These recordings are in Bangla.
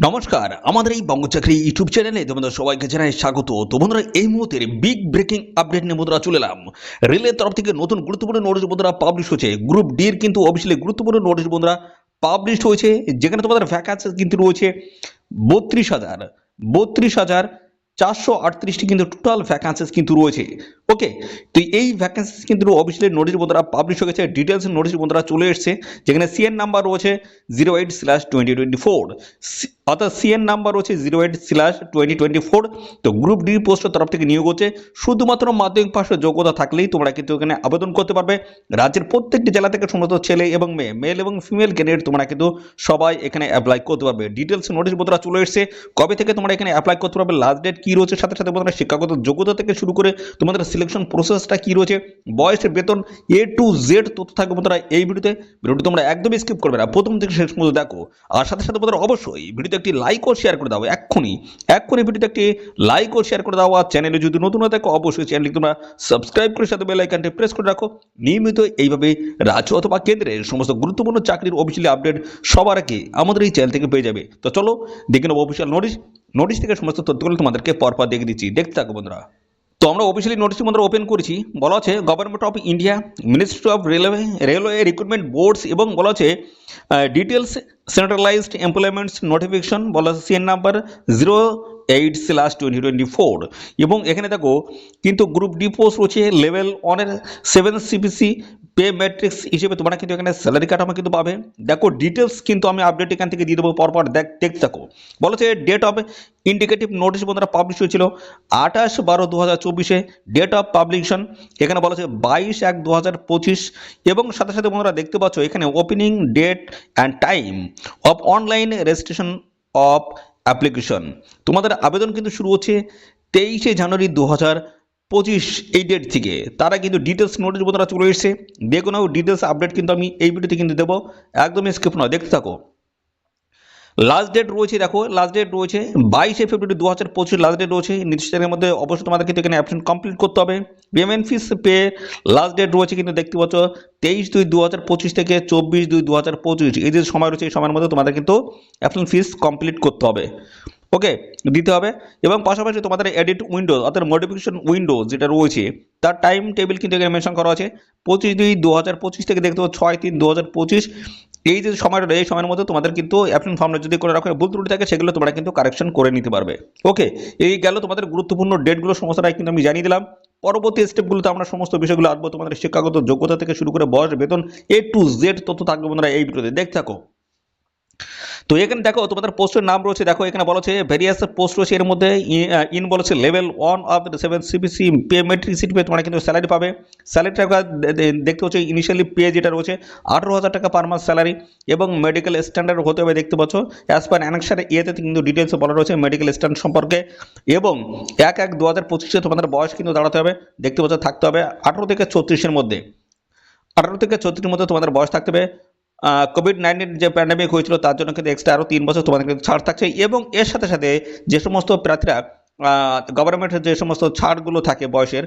নমস্কার, আমাদের এই বঙ্গচাকরি ইউটিউব চ্যানেলে তোমাদের সবাইকে জানাই স্বাগত। তো বন্ধুরা, এই মুহূর্তের বিগ ব্রেকিং আপডেট নিয়ে বন্ধুরা চলে এলাম। রেলের তরফ থেকে নতুন গুরুত্বপূর্ণ নোটিশ বন্ধুরা পাবলিশ হয়েছে। গ্রুপ ডির কিন্তু অফিসিয়ালি গুরুত্বপূর্ণ নোটিশ বন্ধুরা পাবলিশ হয়েছে। যেখানে তোমাদের ভ্যাকান্সি কিন্তু রয়েছে বত্রিশ হাজার বত্রিশ হাজার চারশো আটত্রিশটি কিন্তু টোটাল ভ্যাকান্সিস কিন্তু রয়েছে। ওকে তো এই ভ্যাকান্সিস কিন্তু অফিসিয়ালি নোটিশ বন্ধুরা পাবলিশ হয়ে গেছে। ডিটেলস নোটিশ বন্ধুরা চলে এসেছে, যেখানে সিএন নাম্বার রয়েছে zero eight slash twenty twenty four অর্থাৎ সিএন নাম্বার রয়েছে zero eight slash twenty twenty four তো গ্রুপ ডি পোস্টের তরফ থেকে নিয়োগ হচ্ছে। শুধুমাত্র মাধ্যমিক পাশের যোগ্যতা থাকলেই তোমরা কিন্তু এখানে আবেদন করতে পারবে। রাজ্যের প্রত্যেকটি জেলা থেকে সমস্ত ছেলে এবং মেয়ে মেল এবং ফিমেল ক্যান্ডিডেট তোমরা কিন্তু সবাই এখানে অ্যাপ্লাই করতে পারবে। ডিটেলস নোটিশ বন্ধুরা চলে এসেছে। কবে থেকে তোমরা এখানে অ্যাপ্লাই করতে পারবে? লাস্ট ডেট কী রয়েছে? সাথে সাথে বন্ধুরা, শিক্ষাগত যোগ্যতা থেকে শুরু করে তোমাদের সিলেকশন প্রসেসটা কী রয়েছে? বয়সের বেতন এ টু জেড তথ্য থাকবে বন্ধুরা এই ভিডিওতে। ভিডিওটি তোমরা একদমই স্কিপ করবে না। প্রথম থেকে শেষ পর্যন্ত দেখো। আর সাথে সাথে বন্ধুরা, অবশ্যই ভিডিওতে একটি লাইক ও শেয়ার করে দাও, এক্ষুনি। এক্ষুনি ভিডিওতে একটি লাইক ও শেয়ার করে দাও। আর চ্যানেলে যদি নতুন হয়ে থাকো, অবশ্যই চ্যানেলটি তোমরা সাবস্ক্রাইব করে সাথে বেল আইকনটি প্রেস করে রাখো। নিয়মিত এইভাবে রাজ্য অথবা কেন্দ্রের সমস্ত গুরুত্বপূর্ণ চাকরির অফিসিয়ালি আপডেট সবার আগে আমাদের এই চ্যানেল থেকে পেয়ে যাবে। তো চলো, দেখে নেব অফিসিয়াল নোটিশ নোটিশ থেকে সমস্ত তথ্যগুলো তোমাদেরকে পরপর দেখে দিচ্ছি। দেখতে থাকো বন্ধুরা। তো আমরা অফিসিয়ালি নোটিশ বন্ধুরা ওপেন করেছি। বলা আছে government of India ministry of railway railway recruitment boards এবং বলা আছে ডিটেলস সেন্ট্রালাইজড এমপ্লয়মেন্টস নোটিফিকেশন বলা আছে CN number zero eight slash twenty twenty four এবং এখানে দেখো, কিন্তু গ্রুপ ডি পোস্ট রয়েছে লেভেল ওয়ানের সেভেন সিপিসি পে ম্যাট্রিক্স হিসেবে তোমরা কিন্তু এখানে স্যালারি কাঠামো কিন্তু পাবে। দেখো ডিটেলস কিন্তু আমি আপডেট এখান থেকে দিয়ে দেবো পরপর। দেখ দেখতে থাকো বলেছে ডেট অফ ইন্ডিকেটিভ নোটিশ বন্ধুরা পাবলিশ হয়েছিল আঠাশ বারো দু হাজার চব্বিশে। ডেট অফ পাবলিকেশন এখানে বলা আছে বাইশ এক দু হাজার পঁচিশ। এবং সাথে সাথে বন্ধুরা দেখতে পাচ্ছ, এখানে opening date and time of online registration of application তোমাদের আবেদন কিন্তু শুরু হচ্ছে তেইশে জানুয়ারি দু হাজার পঁচিশ এই ডেট থেকে। তারা কিন্তু ডিটেলস নোটিশ বোধ চলে এসছে। দেখো না ডিটেলস আপডেট কিন্তু আমি এই ভিডিওতে কিন্তু দেবো। একদমই স্কিপ নয়। দেখতে থাকো। লাস্ট ডেট রয়েছে, দেখো লাস্ট ডেট রয়েছে বাইশে ফেব্রুয়ারি দু হাজার পঁচিশ লাস্ট ডেট রয়েছে। নির্দিষ্ট তারিখের মধ্যে অবশ্যই তোমাদের কিন্তু এখানে অ্যাপশন কমপ্লিট করতে হবে। Payment fees pay last date রয়েছে কিন্তু দেখতে পাচ্ছ, তেইশ দুই দু হাজার পঁচিশ থেকে চব্বিশ দুই দু হাজার পঁচিশ। এই যে সময় রয়েছে, এই সময়ের মধ্যে তোমাদের কিন্তু অ্যাপশন ফিস কমপ্লিট করতে হবে। ওকে দিতে হবে। এবং পাশাপাশি তোমাদের এডিট উইন্ডো অর্থাৎ মডিফিকেশন উইন্ডো যেটা রয়েছে, তার টাইম টেবিল কিন্তু এখানে মেনশন করা আছে। পঁচিশ দুই দু হাজার পঁচিশ থেকে দেখতে পাচ্ছ, ছয় তিন দু হাজার পঁচিশ। এই যে সময়টা এই সময়ের মধ্যে তোমাদের কিন্তু অ্যাপশন ফর্মটা যদি করে রাখো, ভুল ত্রুটি থাকে, সেগুলো তোমরা কিন্তু কারেকশন করে নিতে পারবে। ওকে এই গেল তোমাদের গুরুত্বপূর্ণ ডেটগুলো সমস্যাটা কিন্তু আমি জানিয়ে দিলাম। পরবর্তী স্টেপগুলোতে আমরা সমস্ত বিষয়গুলো আসব তোমাদের শিক্ষাগত যোগ্যতা থেকে শুরু করে বয়স, বেতন এ টু জেড তথ্য থাকবে বন্ধুরা এই ভিডিওতে। দেখতে থাকো। তো এখানে দেখো, তোমাদের পোস্টের নাম রয়েছে, দেখো, এখানে বলা হচ্ছে ভেরিয়াস পোস্ট রয়েছে, এর মধ্যে ইন বলেছে level one of the seven CBC pay matrix seat pay তোমরা কিন্তু স্যালারি পাবে। স্যালারিটা দেখতে হচ্ছে ইনিশিয়ালি পে যেটা রয়েছে, আঠেরো হাজার টাকা পার মাস স্যালারি এবং মেডিকেল স্ট্যান্ডার্ড হতে হবে, দেখতে পাচ্ছ। অ্যাজ পার অ্যানেক্সার ইয়েতে কিন্তু ডিটেলসে বলা রয়েছে মেডিকেল স্ট্যান্ডার্ড সম্পর্কে এবং এক এক দু হাজার পঁচিশে তোমাদের বয়স কিন্তু দাঁড়াতে হবে, দেখতে পাচ্ছ, থাকতে হবে আঠেরো থেকে ছত্রিশের মধ্যে। আঠারো থেকে ছত্রিশের মধ্যে তোমাদের বয়স থাকতে হবে কোভিড নাইন্টিন যে প্যান্ডামিক হয়েছিল, তার জন্য কিন্তু এক্সট্রা আরও তিন বছর তোমাদের কিন্তু ছাড় থাকছে। এবং এর সাথে সাথে যে সমস্ত প্রার্থীরা গভর্নমেন্টের যে সমস্ত ছাড়গুলো থাকে বয়সের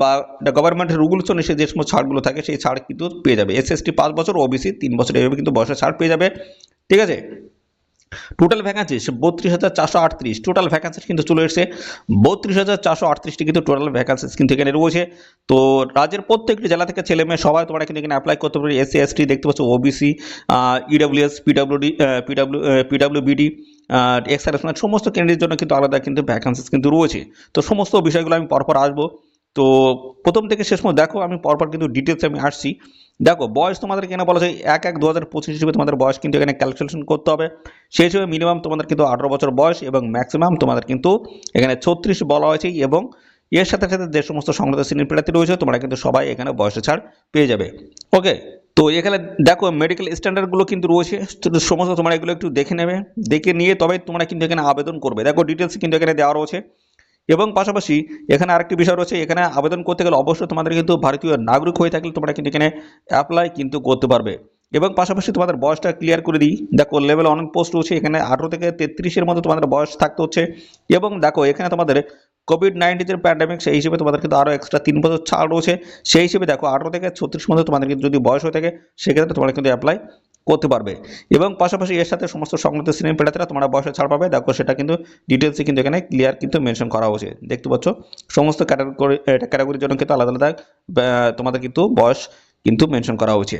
বা গভর্নমেন্টের রুলস অনুসারে যে সমস্ত ছাড়গুলো থাকে, সেই ছাড় কিন্তু পেয়ে যাবে। এসএসটি পাঁচ বছর ওবিসি তিন বছর, এভাবে কিন্তু বয়সের ছাড় পেয়ে যাবে। ঠিক আছে? টোটাল ভ্যাকান্সি বত্রিশ হাজার চারশো আটত্রিশ। টোটাল ভ্যাকান্সি কিন্তু চলে এসেছে। বত্রিশ হাজার চারশো আটত্রিশটি কিন্তু টোটাল ভ্যাকান্সি কিন্তু এখানে রয়েছে। তো রাজ্যের প্রত্যেকটি জেলা থেকে ছেলে মেয়ে সবাই তোমরা কিন্তু এখানে অ্যাপ্লাই করতে পারবে। এসসি এসটি দেখতে পাচ্ছ OBC EWS PWD PW PWBD ex serviceman সমস্ত ক্যান্ডিডেটের জন্য কিন্তু আলাদা কিন্তু ভ্যাকান্সিস কিন্তু রয়েছে। তো সমস্ত বিষয়গুলো আমি পরপর আসব। তো প্রথম থেকে শেষ পর্যন্ত দেখো, আমি পরপর কিন্তু ডিটেলসে আমি আসছি। দেখো, বয়স তোমাদের এখানে বলা যায়? এক এক দু হাজার পঁচিশ হিসেবে তোমাদের বয়স কিন্তু এখানে ক্যালকুলেশন করতে হবে। সেই হিসেবে মিনিমাম তোমাদের কিন্তু আঠারো বছর বয়স এবং ম্যাক্সিমাম তোমাদের কিন্তু এখানে ছত্রিশ বলা হয়েছে এবং এর সাথে সাথে যে সমস্ত সংগ্রহ শ্রেণির প্রার্থী রয়েছে, তোমরা কিন্তু সবাই এখানে বয়সে ছাড় পেয়ে যাবে। ওকে তো এখানে দেখো মেডিকেল স্ট্যান্ডার্ডগুলো কিন্তু রয়েছে। সমস্ত তোমরা এগুলো একটু দেখে নেবে। দেখে নিয়ে তবে তোমরা কিন্তু এখানে আবেদন করবে। দেখো ডিটেলস কিন্তু এখানে দেওয়া রয়েছে। এবং পাশাপাশি এখানে আরেকটি বিষয় রয়েছে, এখানে আবেদন করতে গেলে অবশ্যই তোমাদের কিন্তু ভারতীয় নাগরিক হয়ে থাকলে তোমরা কিন্তু এখানে অ্যাপ্লাই কিন্তু করতে পারবে। এবং পাশাপাশি তোমাদের বয়সটা ক্লিয়ার করে দিই। দেখো লেভেল অনেক পোস্ট রয়েছে, এখানে আঠেরো থেকে তেত্রিশের মধ্যে তোমাদের বয়স থাকতে হচ্ছে। এবং দেখো, এখানে তোমাদের কোভিড নাইন্টিনের প্যান্ডামিক সেই হিসেবে তোমাদের কিন্তু আরও এক্সট্রা তিন বছর ছাড় রয়েছে। সেই হিসেবে দেখো, আঠারো থেকে ছত্রিশ মধ্যে তোমাদের কিন্তু যদি বয়স হয়ে থাকে, সেক্ষেত্রে তোমরা কিন্তু অ্যাপ্লাই করতে পারবে। এবং পাশাপাশি এর সাথে সমস্ত সংগত শ্রেণির প্রার্থীরা তোমরা বয়সে ছাড় পাবে। দেখো, সেটা কিন্তু ডিটেলসে কিন্তু এখানে ক্লিয়ার কিন্তু মেনশন করা হয়েছে। দেখতে পাচ্ছ? সমস্ত ক্যাটাগরি ক্যাটাগরির জন্য কিন্তু আলাদা আলাদা তোমাদের কিন্তু বয়স কিন্তু মেনশন করা হয়েছে।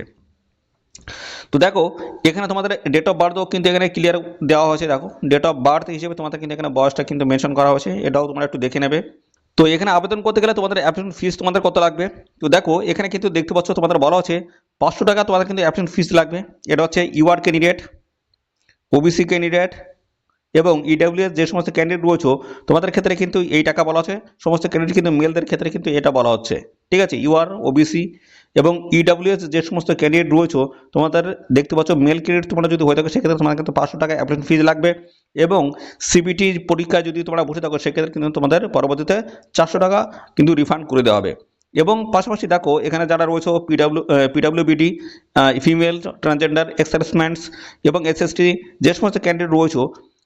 তো দেখো, এখানে তোমাদের ডেট অফ বার্থও কিন্তু এখানে ক্লিয়ার দেওয়া হয়েছে। দেখো ডেট অফ বার্থ হিসেবে তোমাদের কিন্তু এখানে বয়সটা কিন্তু মেনশন করা হয়েছে। এটাও তোমরা একটু দেখে নেবে। তো এখানে আবেদন করতে গেলে তোমাদের অ্যাপ্লিকেশন ফিস তোমাদের কত লাগবে? তো দেখো, এখানে কিন্তু দেখতে পাচ্ছ, তোমাদের বলা হচ্ছে পাঁচশো টাকা তোমাদের কিন্তু অ্যাপ্লিকেশন ফিস লাগবে। এটা হচ্ছে ইউআর ক্যান্ডিডেট ওবিসি ক্যান্ডিডেট এবং ইডাব্লিউএস যে সমস্ত ক্যান্ডিডেট রয়েছে, তোমাদের ক্ষেত্রে কিন্তু এই টাকা বলা হচ্ছে। সমস্ত ক্যান্ডিডেট কিন্তু মেলদের ক্ষেত্রে কিন্তু এটা বলা হচ্ছে। ঠিক আছে? ইউআর ওবিসি এবং ইডাব্লিউএস যে সমস্ত ক্যান্ডিডেট রয়েছে, তোমাদের দেখতে পাচ্ছ মেল ক্যান্ডিডেট তোমরা যদি হয়ে থাকো, সেক্ষেত্রে তোমাদের কিন্তু পাঁচশো টাকা অ্যাপ্লিকেশন ফিজ লাগবে এবং সিবিটি পরীক্ষায় যদি তোমরা বসে থাকো, সেক্ষেত্রে কিন্তু তোমাদের পরবর্তীতে চারশো টাকা কিন্তু রিফান্ড করে দেওয়া হবে। এবং পাশাপাশি দেখো, এখানে যারা রয়েছে PW PWBD female transgender ex servicemen এবং এসএসটি যে সমস্ত ক্যান্ডিডেট রয়েছে,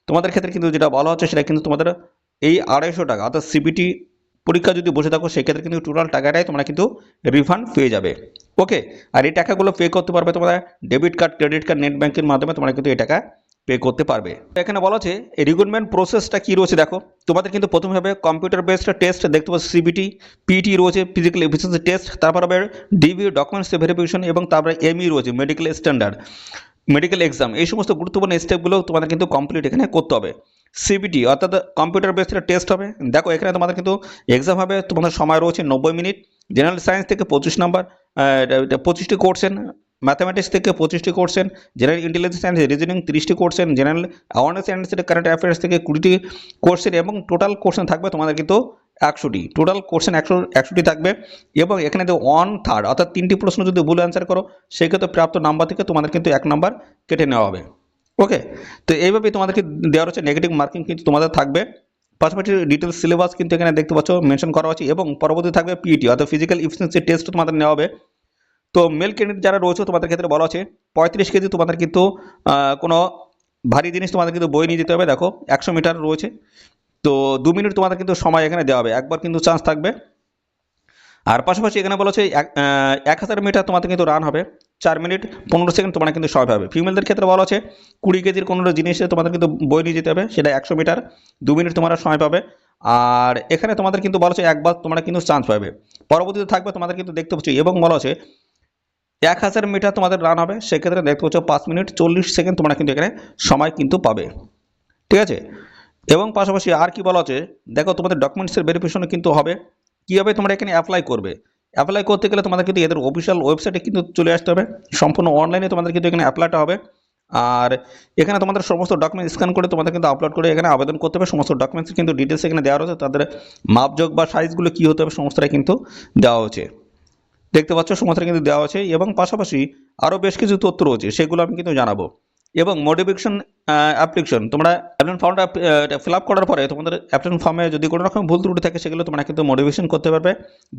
তোমাদের ক্ষেত্রে কিন্তু যেটা বলা হচ্ছে, সেটা কিন্তু তোমাদের এই আড়াইশো টাকা, অর্থাৎ সিবিটি পরীক্ষা যদি বসে থাকো, সেক্ষেত্রে কিন্তু টোটাল টাকাটাই তোমরা কিন্তু রিফান্ড পেয়ে যাবে। ওকে আর এই টাকাগুলো পে করতে পারবে তোমরা debit card credit card net ব্যাঙ্কের মাধ্যমে তোমরা কিন্তু এই টাকা পে করতে পারবে। এখানে বলা আছে রিক্রুটমেন্ট প্রসেসটা কী রয়েছে দেখো। তোমাদের কিন্তু প্রথমে হবে কম্পিউটার বেসড টেস্ট দেখতে পাচ্ছ সিবিটি পিটি রয়েছে ফিজিক্যাল এফিসিয়েন্সি টেস্ট তারপর হবে ডিবি ডকুমেন্টস ভেরিফিকেশন এবং তারপরে এমই রয়েছে মেডিকেল স্ট্যান্ডার্ড মেডিকেল এক্সাম এই সমস্ত গুরুত্বপূর্ণ স্টেপগুলো তোমাদের কিন্তু কমপ্লিট এখানে করতে হবে। সিবিটি অর্থাৎ কম্পিউটার বেসড টেস্ট হবে। দেখো, এখানে তোমাদের কিন্তু এক্সাম হবে, তোমাদের সময় রয়েছে নব্বই মিনিট। জেনারেল সায়েন্স থেকে পঁচিশ নাম্বার পঁচিশটি কোর্সেন ম্যাথামেটিক্স থেকে পঁচিশটি questions general intelligence and reasoning তিরিশটি questions general awareness and current affairs থেকে কুড়িটি কোর্সেন এবং টোটাল কোর্সেন থাকবে তোমাদের কিন্তু একশোটি। টোটাল কোর্সেন একশো, একশোটি থাকবে এবং এখানে যে ওয়ান থার্ড অর্থাৎ তিনটি প্রশ্ন যদি ভুল অ্যান্সার করো সেক্ষেত্রে প্রাপ্ত নাম্বার থেকে তোমাদের কিন্তু এক নাম্বার কেটে নেওয়া হবে। ওকে তো এইভাবেই তোমাদেরকে দেওয়া হচ্ছে নেগেটিভ মার্কিং কিন্তু তোমাদের থাকবে। পাশাপাশি ডিটেলস সিলেবাস কিন্তু এখানে দেখতে পাচ্ছ মেনশন করা হচ্ছে এবং পরবর্তী থাকবে পিইটি অর্থাৎ ফিজিক্যাল ইফিসিয়েন্সি টেস্ট তোমাদের নেওয়া হবে। তো মেল ক্যান্ডিডেট যারা রয়েছে তোমাদের ক্ষেত্রে বলা আছে, পঁয়ত্রিশ কেজি তোমাদের কিন্তু কোনো ভারী জিনিস তোমাদের কিন্তু বই নিয়ে যেতে হবে। দেখো, একশো মিটার রয়েছে। তো দু মিনিট তোমাদের কিন্তু সময় এখানে দেওয়া হবে। একবার কিন্তু চান্স থাকবে। আর পাশাপাশি এখানে বলা হচ্ছে এক হাজার মিটার তোমাদের কিন্তু রান হবে। চার মিনিট, পনেরো সেকেন্ড তোমার কিন্তু সময় পাবে ফিমেলদের ক্ষেত্রে বলা আছে, কুড়ি কেজির কোনো জিনিসে তোমাদের কিন্তু বই নিয়ে যেতে হবে। সেটা একশো মিটার দু মিনিট তোমরা সময় পাবে। আর এখানে তোমাদের কিন্তু বলা হচ্ছে একবার তোমরা কিন্তু চান্স পাবে। পরবর্তীতে থাকবে তোমাদের কিন্তু দেখতে পাচ্ছি, এবং বলা আছে এক হাজার মিটার তোমাদের রান হবে, সেক্ষেত্রে দেখতে পাচ্ছ পাঁচ মিনিট চল্লিশ সেকেন্ড তোমরা কিন্তু এখানে সময় কিন্তু পাবে। ঠিক আছে? এবং পাশাপাশি আর কি বলা আছে, দেখো তোমাদের ডকুমেন্টসের ভেরিফিকেশনও কিন্তু হবে। কীভাবে তোমরা এখানে অ্যাপ্লাই করবে? অ্যাপ্লাই করতে গেলে তোমাদের কিন্তু এদের অফিসিয়াল ওয়েবসাইটে কিন্তু চলে আসতে হবে। সম্পূর্ণ অনলাইনে তোমাদের কিন্তু এখানে অ্যাপ্লাইটা হবে। আর এখানে তোমাদের সমস্ত ডকুমেন্ট স্ক্যান করে তোমাদের কিন্তু আপলোড করে এখানে আবেদন করতে হবে। সমস্ত ডকুমেন্টস কিন্তু ডিটেলস এখানে দেওয়া রয়েছে। তাদের মাপযোগ বা সাইজগুলো কী হতে হবে, সমস্তটাই কিন্তু দেওয়া হচ্ছে দেখতে পাচ্ছ সমস্ত কিন্তু দেওয়া আছে এবং পাশাপাশি আরও বেশ কিছু তথ্য রয়েছে, সেগুলো আমি কিন্তু জানাব। এবং মোটিভেশন অ্যাপ্লিকেশন তোমরা অ্যাপ্লিকেশন ফর্মটা ফিল আপ করার পরে তোমাদের অ্যাপ্লিকেশন ফর্মে যদি কোনো রকম ভুল ত্রুটি থাকে, সেগুলো তোমরা কিন্তু মোটিভেশন করতে পারবে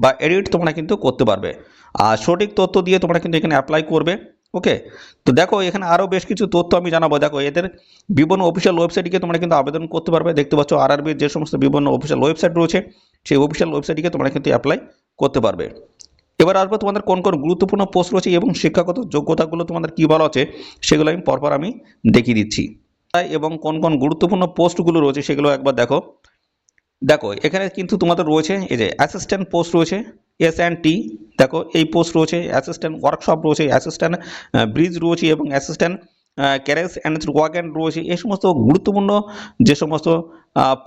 বা এডিট তোমরা কিন্তু করতে পারবে। আর সঠিক তথ্য দিয়ে তোমরা কিন্তু এখানে অ্যাপ্লাই করবে ওকে তো দেখো, এখানে আরও বেশ কিছু তথ্য আমি জানাব। দেখো, এদের বিভিন্ন অফিসিয়াল ওয়েবসাইটে তোমরা কিন্তু আবেদন করতে পারবে। দেখতে পাচ্ছ আরআরবির যে সমস্ত বিভিন্ন অফিসিয়াল ওয়েবসাইট রয়েছে, সেই অফিসিয়াল ওয়েবসাইটে তোমরা কিন্তু অ্যাপ্লাই করতে পারবে। এবার আসব তোমাদের কোন কোন গুরুত্বপূর্ণ পোস্ট রয়েছে এবং শিক্ষাগত যোগ্যতাগুলো তোমাদের কী বলা আছে, সেগুলো আমি পরপর আমি দেখিয়ে দিচ্ছি। এবং কোন কোন গুরুত্বপূর্ণ পোস্টগুলো রয়েছে সেগুলো একবার দেখো। দেখো, এখানে কিন্তু তোমাদের রয়েছে এই যে অ্যাসিস্ট্যান্ট পোস্ট রয়েছে এস অ্যান্ড টি দেখো এই পোস্ট রয়েছে অ্যাসিস্ট্যান্ট ওয়ার্কশপ রয়েছে অ্যাসিস্ট্যান্ট ব্রিজ রয়েছে এবং অ্যাসিস্ট্যান্ট ক্যারেজ অ্যান্ড ওয়াগেন রয়েছে। এই সমস্ত গুরুত্বপূর্ণ যে সমস্ত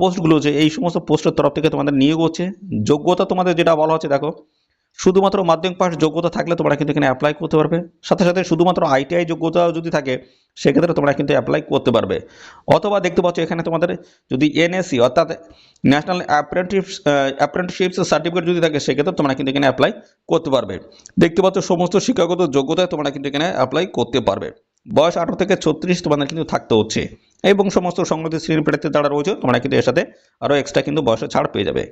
পোস্টগুলো রয়েছে, এই সমস্ত পোস্টের তরফ থেকে তোমাদের নিয়োগ হচ্ছে। যোগ্যতা তোমাদের যেটা বলা হচ্ছে, দেখো শুধুমাত্র মাধ্যমিক পাস যোগ্যতা থাকলে তোমরা কিন্তু এখানে অ্যাপ্লাই করতে পারবে। সাথে সাথে শুধুমাত্র আইটিআই যোগ্যতাও যদি থাকে, সেক্ষেত্রে তোমরা কিন্তু অ্যাপ্লাই করতে পারবে। অথবা দেখতে পাচ্ছ এখানে তোমাদের যদি এনএসসি অর্থাৎ ন্যাশনাল অ্যাপ্রেন্টিস অ্যাপ্রেন্টিসশিপস সার্টিফিকেট যদি থাকে, সেক্ষেত্রে তোমরা কিন্তু এখানে অ্যাপ্লাই করতে পারবে। দেখতে পাচ্ছ সমস্ত শিক্ষাগত যোগ্যতায় তোমরা কিন্তু এখানে অ্যাপ্লাই করতে পারবে। বয়স আঠারো থেকে ছত্রিশ তোমাদের কিন্তু থাকতে হচ্ছে। এবং সমস্ত সংগতি শ্রেণির প্রার্থী যারা রয়েছে, তোমরা কিন্তু এর সাথে আরও এক্সট্রা কিন্তু বয়সে ছাড় পেয়ে যাবে।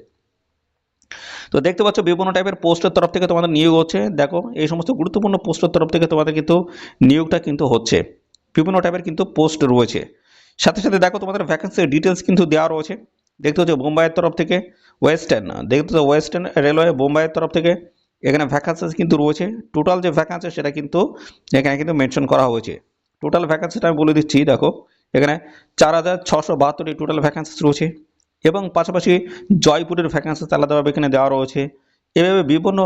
তো দেখতে পাচ্ছ বিভিন্ন টাইপের পোস্টের তরফ থেকে তোমাদের নিয়োগ হচ্ছে। দেখো, এই সমস্ত গুরুত্বপূর্ণ পোস্টের তরফ থেকে তোমাদের কিন্তু নিয়োগটা কিন্তু হচ্ছে। বিভিন্ন টাইপের কিন্তু পোস্ট রয়েছে। সাথে সাথে দেখো তোমাদের ভ্যাকেন্সির ডিটেলস কিন্তু দেওয়া রয়েছে। দেখতে হচ্ছে বোম্বাইয়ের তরফ থেকে ওয়েস্টার্ন, দেখতে হচ্ছে ওয়েস্টার্ন রেলওয়ে বোম্বাইয়ের তরফ থেকে এখানে ভ্যাকান্সিস কিন্তু রয়েছে। টোটাল যে ভ্যাকান্সি সেটা কিন্তু এখানে কিন্তু মেনশন করা হয়েছে। টোটাল ভ্যাকান্সিটা আমি বলে দিচ্ছি, দেখো, এখানে চার হাজার ছশো বাহাত্তরটি টোটাল ভ্যাকান্সিস রয়েছে। এবং পাশাপাশি জয়পুরের ভ্যাকান্সিস আলাদাভাবে এখানে দেওয়া রয়েছে। এভাবে বিভিন্ন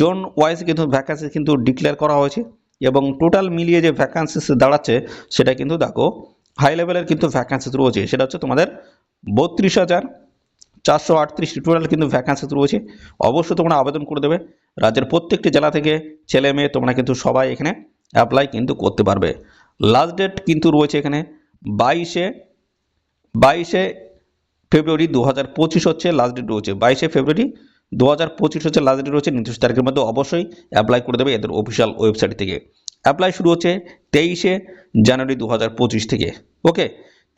জোন ওয়াইজ কিন্তু ভ্যাকান্সি কিন্তু ডিক্লেয়ার করা হয়েছে এবং টোটাল মিলিয়ে যে ভ্যাকান্সিস দাঁড়াচ্ছে, সেটা কিন্তু দেখো হাই লেভেলের কিন্তু ভ্যাকান্সিস রয়েছে। সেটা হচ্ছে তোমাদের বত্রিশ হাজার চারশো আটত্রিশটি টোটাল কিন্তু ভ্যাকান্সিস রয়েছে। অবশ্যই তোমরা আবেদন করে দেবে। রাজ্যের প্রত্যেকটি জেলা থেকে ছেলে মেয়ে তোমরা কিন্তু সবাই এখানে অ্যাপ্লাই কিন্তু করতে পারবে। লাস্ট ডেট কিন্তু রয়েছে এখানে বাইশে বাইশে ফেব্রুয়ারি দু হাজার পঁচিশ হচ্ছে লাস্ট ডেট রয়েছে। বাইশে ফেব্রুয়ারি দু হাজার পঁচিশ হচ্ছে লাস্ট ডেট রয়েছে। নির্দিষ্ট তারিখের মধ্যে অবশ্যই অ্যাপ্লাই করে দেবে এদের অফিসিয়াল ওয়েবসাইট থেকে। অ্যাপ্লাই শুরু হচ্ছে তেইশে জানুয়ারি দু হাজার পঁচিশ থেকে। ওকে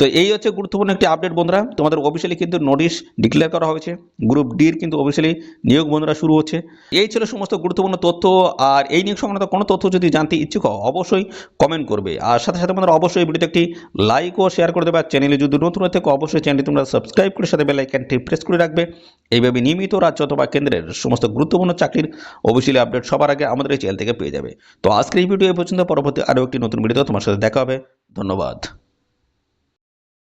তো এই হচ্ছে গুরুত্বপূর্ণ একটি আপডেট বন্ধুরা। তোমাদের অফিসিয়ালি কিন্তু নোটিশ ডিক্লেয়ার করা হয়েছে। গ্রুপ ডির কিন্তু অফিসিয়ালি নিয়োগ বন্ধুরা শুরু হচ্ছে। এই ছিল সমস্ত গুরুত্বপূর্ণ তথ্য। আর এই নিয়োগ সংক্রান্ত কোনো তথ্য যদি জানতে ইচ্ছুক হও অবশ্যই কমেন্ট করবে। আর সাথে সাথে বন্ধুরা, অবশ্যই ভিডিওতে একটি লাইক ও শেয়ার করে দেবে। আর চ্যানেলে যদি নতুন হয়ে থাকে, অবশ্যই চ্যানেলটি তোমরা সাবস্ক্রাইব করে সাথে বেলাইকানটি প্রেস করে রাখবে। এইভাবে নিয়মিত রাজ্য অথবা কেন্দ্রের সমস্ত গুরুত্বপূর্ণ চাকরির অফিসিয়ালি আপডেট সবার আগে আমাদের এই চ্যানেল থেকে পেয়ে যাবে। তো আজকের এই ভিডিও এ পর্যন্ত, পরবর্তী আরও একটি নতুন ভিডিও তোমার সাথে দেখা হবে। ধন্যবাদ।